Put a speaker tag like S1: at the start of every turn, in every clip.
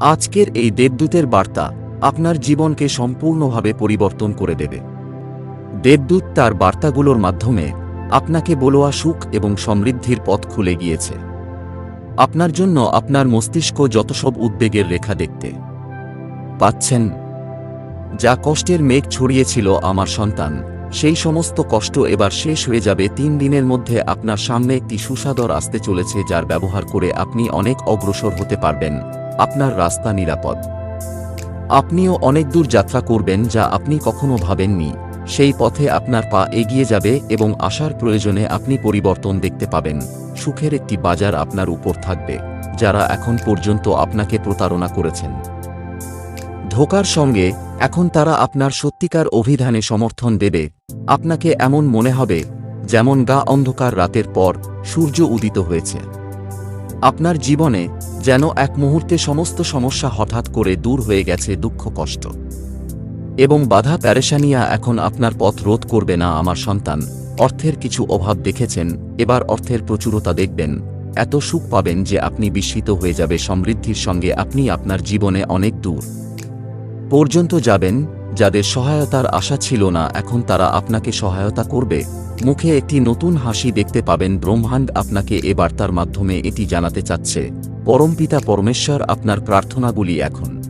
S1: আজকের এই দেবদূতের বার্তা আপনার জীবনকে সম্পূর্ণভাবে পরিবর্তন করে দেবে। দেবদূত তার বার্তাগুলোর মাধ্যমে আপনাকে বলোয়া সুখ এবং সমৃদ্ধির পথ খুলে গিয়েছে। আপনার জন্য আপনার মস্তিষ্ক যত সব উদ্বেগের রেখা দেখতে পাচ্ছেন, যা কষ্টের মেঘ ছড়িয়েছিল আমার সন্তান, সেই সমস্ত কষ্ট এবার শেষ হয়ে যাবে তিন দিনের মধ্যে আপনার সামনে একটি সুসাদর আসতে চলেছে যার ব্যবহার করে আপনি অনেক অগ্রসর হতে পারবেন। আপনার রাস্তা নিরাপদ। আপনিও অনেক দূর যাত্রা করবেন যা আপনি কখনো ভাবেননি। সেই পথে আপনার পা এগিয়ে যাবে এবং আসার প্রয়োজনে আপনি পরিবর্তন দেখতে পাবেন। সুখের একটি বাজার আপনার উপর থাকবে, যারা এখন পর্যন্ত আপনাকে প্রতারণা করেছেন। ধোকার সঙ্গে, এখন তারা আপনার সত্যিকার অভিধানে সমর্থন দেবে। আপনাকে এমন মনে হবে, যেমন গা অন্ধকার রাতের পর সূর্য উদিত হয়েছে। আপনার জীবনে যেন এক মুহূর্তে সমস্ত সমস্যা হঠাৎ করে দূর হয়ে গেছে দুঃখ, কষ্ট। এবং বাধা প্যারেশানিয়া এখন আপনার পথ রোধ করবে না আমার সন্তান। অর্থের কিছু অভাব দেখেছেন, এবার অর্থের প্রচুরতা দেখবেন। এত সুখ পাবেন যে আপনি বিস্মিত হয়ে যাবে, সমৃদ্ধির সঙ্গে আপনি আপনার জীবনে অনেক দূর। পর্যন্ত যাবেন, যাদের সহায়তার আশা ছিল না, এখন তারা আপনাকে সহায়তা করবে। মুখে একটি নতুন হাসি দেখতে পাবেন ব্রহ্মাণ্ড আপনাকে এ বার্তার মাধ্যমে এটি জানাতে চাচ্ছে। পরমপিতা পরমেশ্বর, আপনার প্রার্থনাগুলি এখন।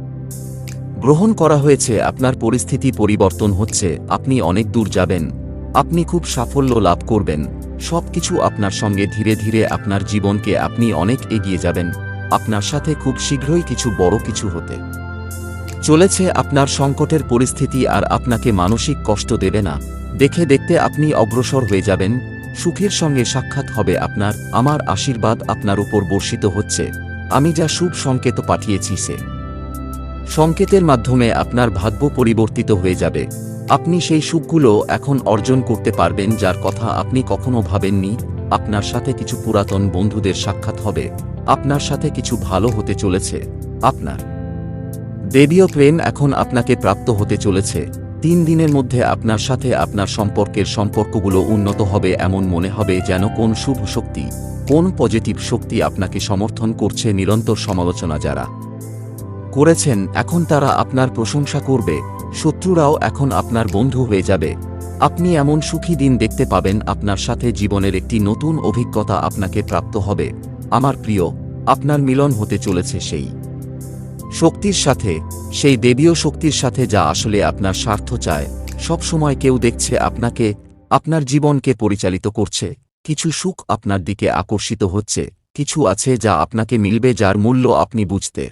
S1: গ্রহণ করা হয়েছে, আপনার পরিস্থিতি পরিবর্তন হচ্ছে, আপনি অনেক দূর যাবেন, আপনি খুব সাফল্য লাভ করবেন, সবকিছু আপনার সঙ্গে ধীরে ধীরে আপনার জীবনকে আপনি অনেক এগিয়ে যাবেন, আপনার সাথে খুব শীঘ্রই কিছু বড় কিছু হতে। চলেছে আপনার সংকটের পরিস্থিতি আর আপনাকে মানসিক কষ্ট দেবে না। দেখে দেখতে আপনি অগ্রসর হয়ে যাবেন। সুখের সঙ্গে সাক্ষাৎ হবে আপনার। আমার আশীর্বাদ আপনার উপর বর্ষিত হচ্ছে। আমি যা শুভ সংকেত পাঠিয়েছি সে। সংকেতের মাধ্যমে আপনার ভাগ্য পরিবর্তিত হয়ে যাবে। আপনি সেই সুখগুলো এখন অর্জন করতে পারবেন যার কথা আপনি কখনো ভাবেননি। আপনার সাথে কিছু পুরাতন বন্ধুদের সাক্ষাৎ হবে। আপনার সাথে কিছু ভালো হতে চলেছে। আপনার দেবীয় প্রেম এখন আপনাকে প্রাপ্ত হতে চলেছে। তিন দিনের মধ্যে আপনার সাথে আপনার সম্পর্কের সম্পর্কগুলো উন্নত হবে এমন মনে হবে যেন কোন শুভ শক্তি, কোন পজিটিভ শক্তি আপনাকে সমর্থন করছে নিরন্তর সমালোচনা যারা করেছেন, এখন তারা আপনার প্রশংসা করবে। শত্রুরাও এখন আপনার বন্ধু হয়ে যাবে। আপনি এমন সুখী দিন দেখতে পাবেন, আপনার সাথে জীবনের একটি নতুন অভিজ্ঞতা আপনাকে প্রাপ্ত হবে। আমার প্রিয়, আপনার মিলন হতে চলেছে সেই। শক্তির সাথে, সেই দেবীয় শক্তির সাথে যা আসলে আপনার স্বার্থ চায়, সব সময় কেউ দেখছে আপনাকে, আপনার জীবনকে পরিচালিত করছে, কিছু সুখ আপনার দিকে আকর্ষিত হচ্ছে, কিছু আছে যা আপনাকে মিলবে যার মূল্য আপনি বুঝতে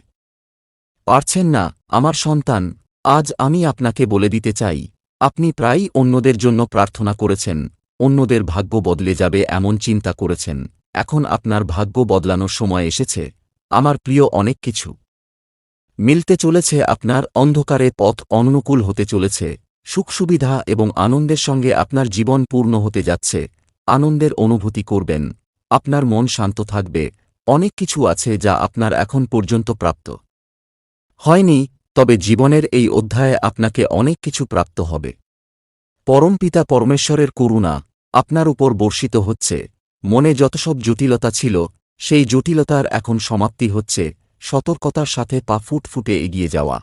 S1: পারছেন না, আমার সন্তান, আজ আমি আপনাকে বলে দিতে চাই, আপনি প্রায়ই অন্যদের জন্য প্রার্থনা করেছেন, অন্যদের ভাগ্য বদলে যাবে এমন চিন্তা করেছেন, এখন আপনার ভাগ্য বদলানোর সময় এসেছে, আমার প্রিয় অনেক কিছু। মিলতে চলেছে আপনার অন্ধকারে পথ অনুকূল হতে চলেছে, সুখ সুবিধা এবং আনন্দের সঙ্গে আপনার জীবন পূর্ণ হতে যাচ্ছে, আনন্দের অনুভূতি করবেন, আপনার মন শান্ত থাকবে, অনেক কিছু আছে যা আপনার এখন পর্যন্ত প্রাপ্ত। হয়নি, তবে জীবনের এই অধ্যায়ে আপনাকে অনেক কিছু প্রাপ্ত হবে। পরমপিতা পরমেশ্বরের করুণা আপনার উপর বর্ষিত হচ্ছে, মনে যত সব জটিলতা ছিল, সেই জটিলতার এখন সমাপ্তি হচ্ছে সতর্কতার সাথে পা ফুটফুটে এগিয়ে যাওয়া।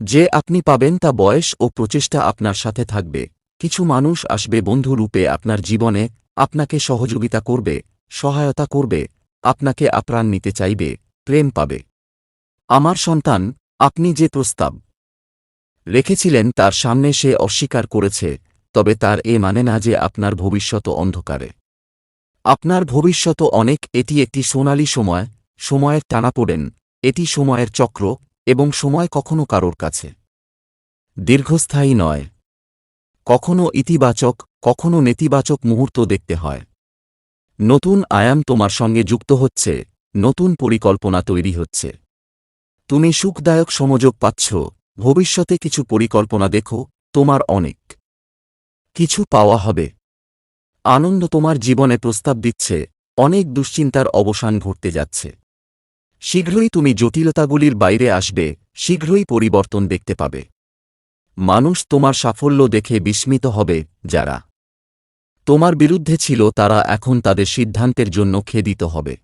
S1: যে আপনি পাবেন তা বয়স ও প্রচেষ্টা আপনার সাথে থাকবে। কিছু মানুষ আসবে বন্ধু রূপে আপনার জীবনে, আপনাকে সহযোগিতা করবে, সহায়তা করবে, আপনাকে আপ্রাণ নিতে চাইবে, প্রেম পাবে। আমার সন্তান, আপনি যে প্রস্তাব রেখেছিলেন তার সামনে সে অস্বীকার করেছে, তবে তার এ মানে না যে আপনার ভবিষ্যৎ অন্ধকারে। আপনার ভবিষ্যৎ অনেক, এটি একটি সোনালী সময় সময়ের টানাপোড়েন এটি সময়ের চক্র এবং সময় কখনো কারোর কাছে। দীর্ঘস্থায়ী নয়। কখনো ইতিবাচক, কখনো নেতিবাচক মুহূর্ত দেখতে হয়। নতুন আয়াম তোমার সঙ্গে যুক্ত হচ্ছে, নতুন পরিকল্পনা তৈরি হচ্ছে। তুমি সুখদায়ক সমযোগ পাচ্ছ, ভবিষ্যতে কিছু পরিকল্পনা দেখো, তোমার অনেক কিছু পাওয়া হবে। আনন্দ তোমার জীবনে প্রস্তাব দিচ্ছে, অনেক দুশ্চিন্তার অবসান ঘটতে যাচ্ছে। শীঘ্রই তুমি জটিলতাগুলির বাইরে আসবে, শীঘ্রই পরিবর্তন দেখতে পাবে। মানুষ তোমার সাফল্য দেখে বিস্মিত হবে, যারা তোমার বিরুদ্ধে ছিল তারা এখন তাদের সিদ্ধান্তের জন্য খেদিত হবে।